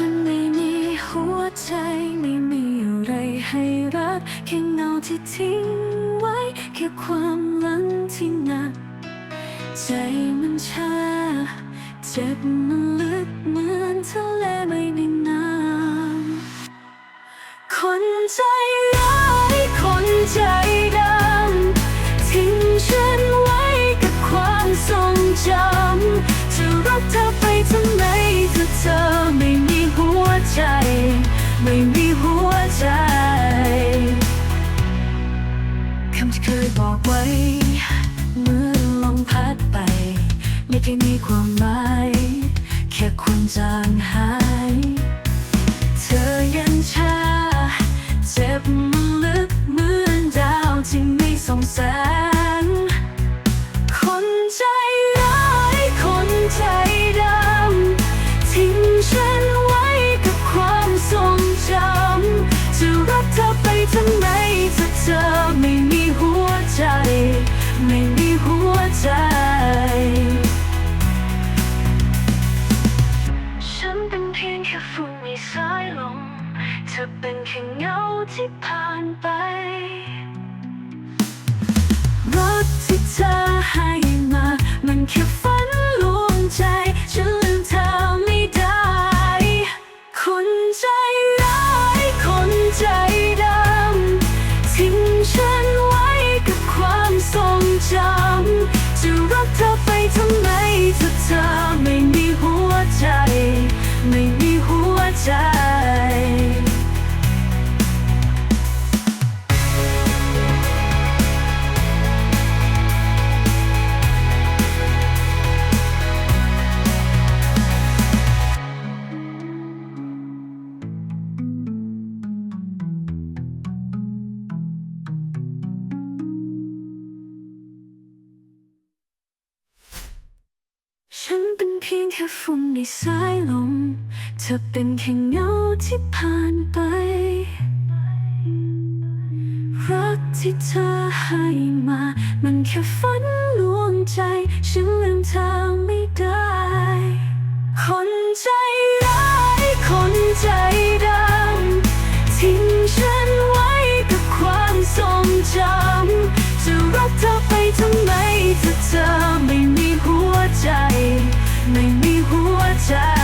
คนไม่มีหัวใจไม่มีอะไรให้รักแค่เงาที่ทิ้งไว้ แค่ความหลังที่หนัก ใจมันชาเจ็บมันลึกเหมือนทะเลไม่มีน้ำคนใจ แสง คนใจร้ายคนใจดำ ทิ้งฉันไว้กับความทรงจำ จะรักเธอไปทำไมถ้าเธอไม่มีหัวใจ ไม่มีหัวใจ ฉันเป็นเพียงแค่ฝุ่นในสายลม เธอเป็นแค่เงาที่ผ่านไป ให้มา มันแค่ฝันลวงใจ ฉันลืมเธอไม่ได้ คนใจร้ายคนใจดำทิ้งฉันไว้กับความทรงจำจะรักเธอไปทำไมถ้าเธอไม่มีหัวใจ ค่ฟุ้งในสายลม เธอเป็นแค่เงาที่ผ่านไป รักที่เธอให้มา มันแค่ฝันลวงใจ ฉันลืมเธอไม่ได้ คนใจร้ายคนใจดำทิ้งฉันไว้กับความทรงจำจะรักเธอไปทำไมถ้าเธอไม่มีหัวใจ ไม่มี 자